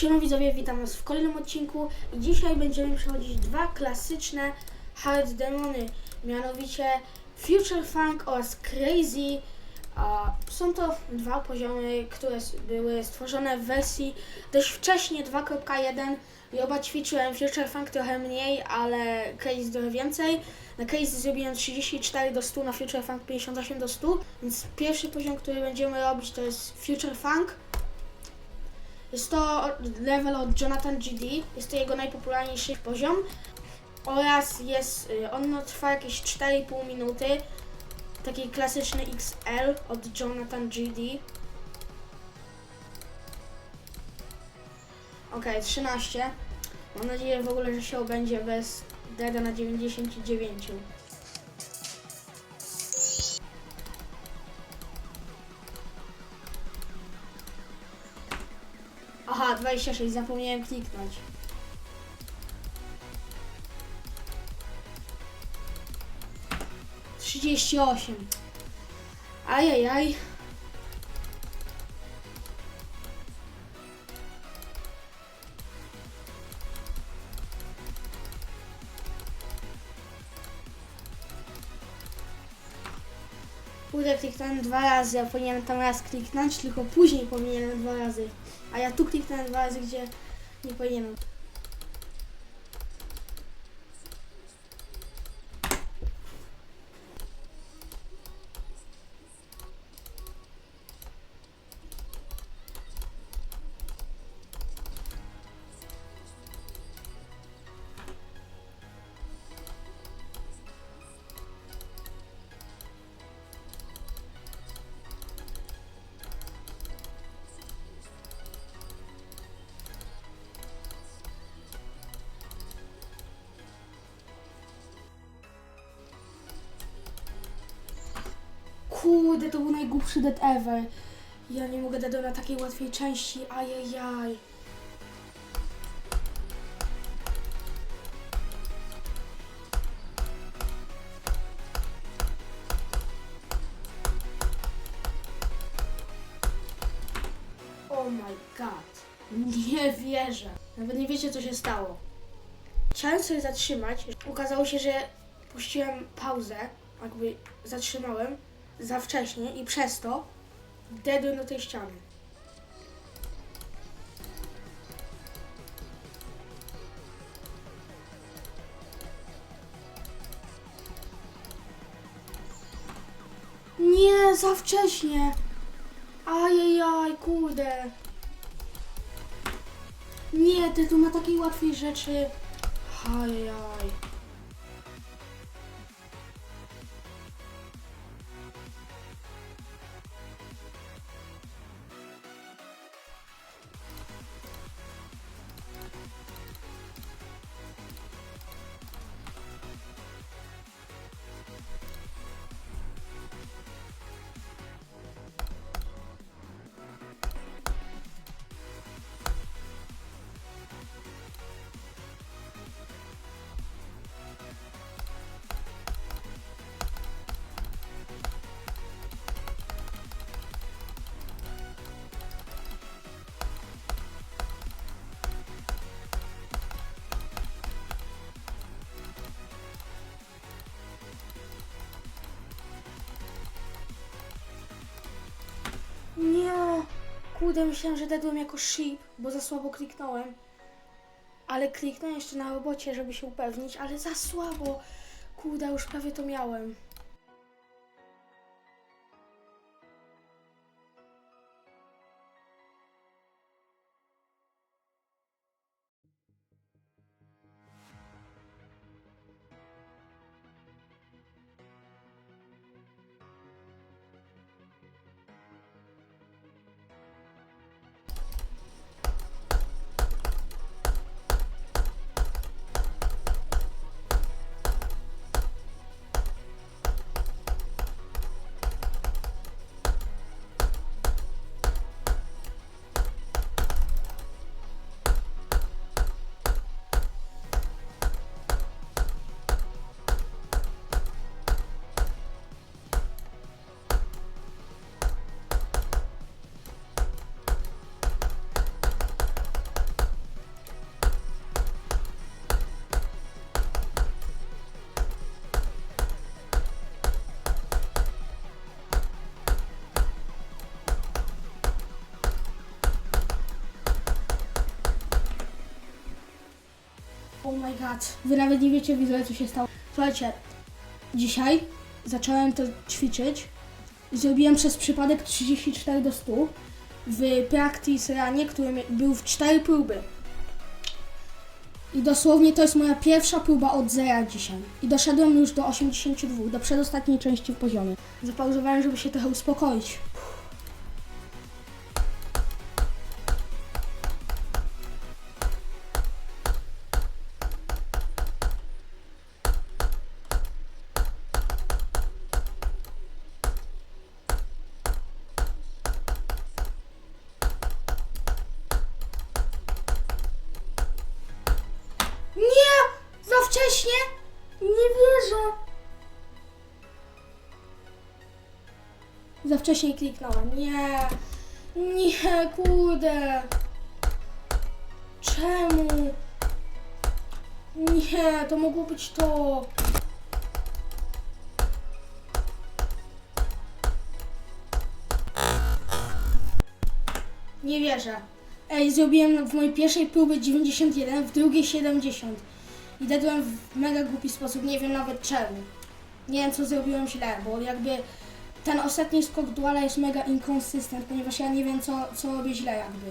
Siema widzowie, witam was w kolejnym odcinku i dzisiaj będziemy przechodzić dwa klasyczne hard demony, mianowicie Future Funk oraz Crazy. Są to dwa poziomy, które były stworzone w wersji dość wcześnie 2.1 i oba ćwiczyłem. Future Funk trochę mniej, ale Crazy trochę więcej. Na Crazy zrobiłem 34 do 100, na Future Funk 58 do 100, więc pierwszy poziom, który będziemy robić to jest Future Funk. Jest to level od Jonathan GD, jest to jego najpopularniejszy poziom oraz jest, y, on trwa jakieś 4,5 minuty. Taki klasyczny XL od Jonathan GD. Ok, 13. Mam nadzieję w ogóle, że się obędzie bez Deada na 99. 26, zapomniałem kliknąć. Trzydzieści osiem. Ajajaj. Kurde, kliknąłem dwa razy, a powinienem tam raz kliknąć, tylko później powinienem dwa razy. A ja tu kliknąłem dwa razy, gdzie nie powinienem. Kurde, to był najgłupszy dead ever. Ja nie mogę dać na takiej łatwej części, ajajaj. Oh my god. Nie wierzę. Nawet nie wiecie, co się stało. Chciałem sobie zatrzymać. Okazało się, że puściłem pauzę, jakby zatrzymałem za wcześnie i przez to dedłem do tej ściany. Nie, za wcześnie. Ajajaj, kurde. Nie, ty tu na takiej łatwej rzeczy. Ajajaj. Kurde, myślałem, że dedłem jako ship, bo za słabo kliknąłem. Ale kliknąłem jeszcze na robocie, żeby się upewnić, ale za słabo. Kurde, już prawie to miałem. My god. Wy nawet nie wiecie, widzowie, co się stało. Słuchajcie, dzisiaj zacząłem to ćwiczyć. Zrobiłem przez przypadek 34 do 100 w practice ranie, który był w 4 próby. I dosłownie to jest moja pierwsza próba od zera dzisiaj. I doszedłem już do 82, do przedostatniej części w poziomie. Zapauzowałem, żeby się trochę uspokoić. Wcześnie! Nie wierzę! Za wcześnie kliknąłem. Nie! Nie, kurde! Czemu? Nie, to mogło być to. Nie wierzę. Ej, zrobiłem w mojej pierwszej próbie 91, w drugiej 70. I dedłem w mega głupi sposób, nie wiem nawet czemu. Nie wiem co zrobiłem źle, bo jakby ten ostatni skok duala jest mega inconsistent, ponieważ ja nie wiem co, co robię źle jakby.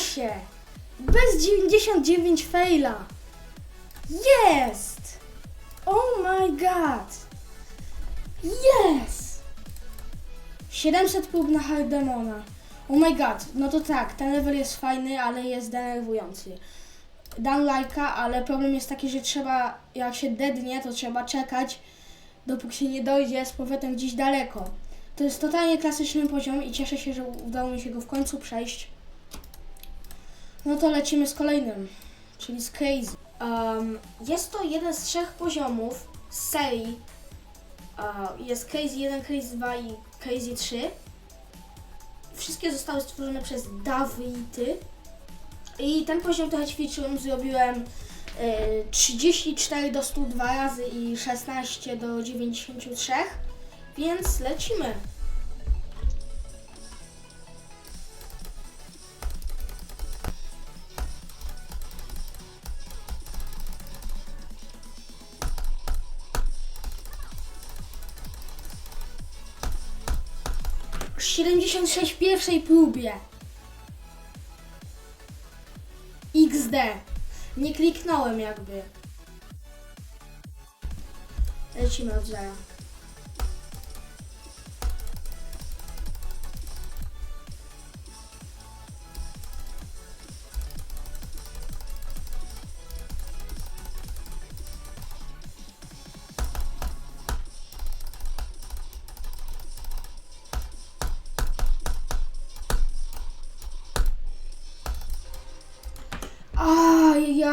Się! Bez 99 faila. Jest! Oh my god! Yes! 700 prób na Hard Demona. Oh my god, no to tak, ten level jest fajny, ale jest denerwujący. Dam lajka, ale problem jest taki, że trzeba, jak się dednie, to trzeba czekać, dopóki się nie dojdzie z powrotem gdzieś daleko. To jest totalnie klasyczny poziom i cieszę się, że udało mi się go w końcu przejść. No to lecimy z kolejnym, czyli z Crazy. Um, jest to jeden z trzech poziomów z serii. Jest Crazy 1, Crazy 2 i Crazy 3. Wszystkie zostały stworzone przez Dawity. I ten poziom trochę ćwiczyłem, zrobiłem y, 34 do 102 razy i 16 do 93, więc lecimy. Siedemdziesiąt sześć w pierwszej próbie. XD. Nie kliknąłem jakby. Lecimy od zera.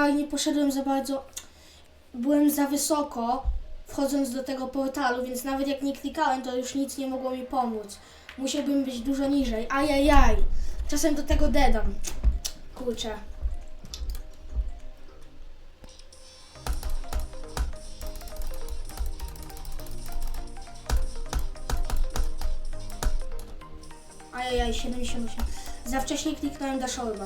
Nie poszedłem za bardzo. Byłem za wysoko wchodząc do tego portalu, więc nawet jak nie klikałem, to już nic nie mogło mi pomóc. Musiałbym być dużo niżej. Ajajaj. Czasem do tego dedam. Kurczę. Ajajaj, 78. Za wcześnie kliknąłem Dashorba.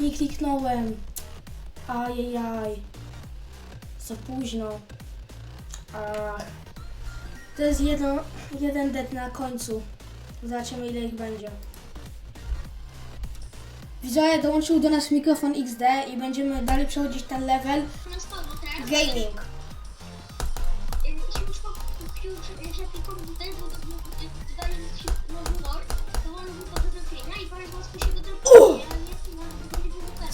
Nie kliknąłem. Ajajaj. Za późno. Ach. To jest jedno, jeden dead na końcu. Zobaczymy ile ich będzie. Widzowie, dołączył do nas mikrofon XD i będziemy dalej przechodzić ten level tak? gaming.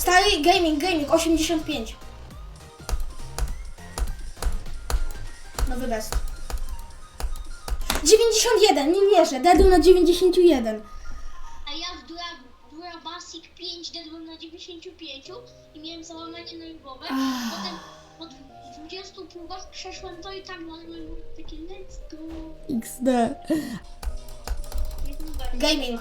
Stary gaming, gaming 85. Nowy best. 91, nie wierzę, deadł na 91. A ja w Dura, Dura Basic 5 dedłem na 95 i miałem załamanie nerwowe. Ah. Potem po dw- 20 próbach przeszłem to i tak mówię takie let's go. XD. Gaming.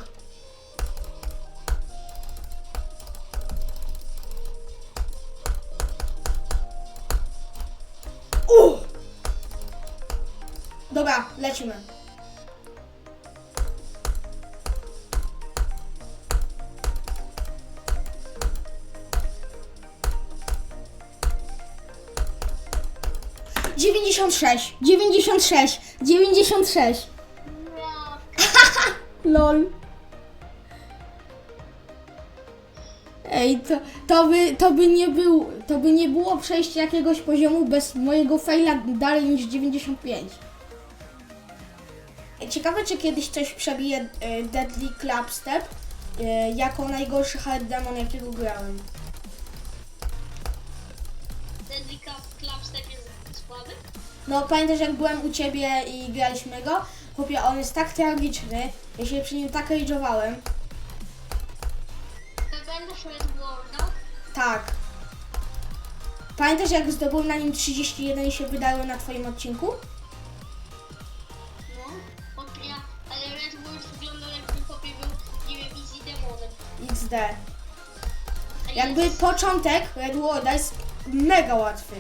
Dobra, lecimy. Dziewięćdziesiąt sześć, dziewięćdziesiąt sześć, dziewięćdziesiąt sześć. Lol. Ej, to, to, by, to, by nie był, to by nie było przejście jakiegoś poziomu bez mojego faila dalej niż 95. Ciekawe, czy kiedyś coś przebije e, Deadly Clubstep e, jako najgorszy hard demon, jakiego grałem. Deadly Clubstep jest słaby? No, pamiętasz jak byłem u ciebie i graliśmy go? Chłopie, on jest tak tragiczny, ja się przy nim tak rage'owałem. Pamiętasz Red? Tak. Pamiętasz jak zdobyłem na nim 31 i się wydały na twoim odcinku? A Jakby początek Red Worlda jest mega łatwy.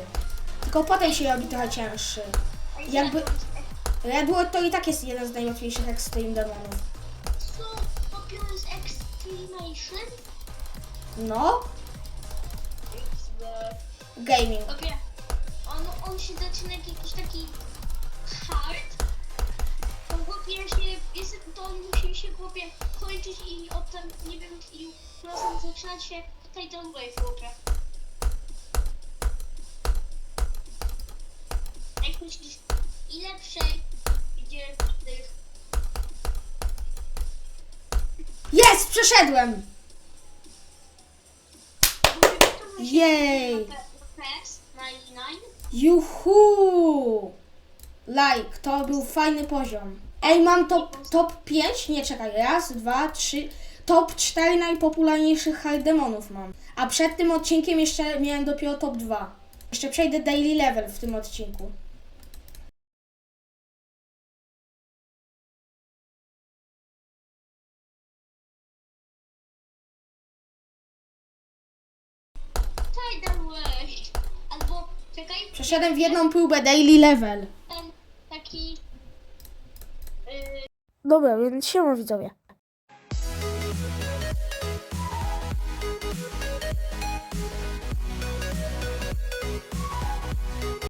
Tylko potem się robi trochę cięższy. Jakby- jest- Red World to i tak jest jeden z najłatwiejszych Extreme Demonów. Co? Popiór z Extremation? No, gaming. Okej. On, on się zaczyna jak jakiś taki hard. Chłopie się, to musi się chłopie kończyć i od tam, nie wiem, i procent zaczynać się Titan Wave chłopie. Jak myślisz, ile przejdzie tych... Jest, przeszedłem! Jej. PS 99? Juhu! Like, to był fajny poziom. Ej, mam top, top 5? Nie, czekaj. Raz, dwa, trzy. Top 4 najpopularniejszych hard demonów mam. A przed tym odcinkiem jeszcze miałem dopiero top 2. Jeszcze przejdę daily level w tym odcinku. Albo, czekaj, Przeszedłem w jedną próbę daily level. ten taki... Dobra, więc siema widzowie.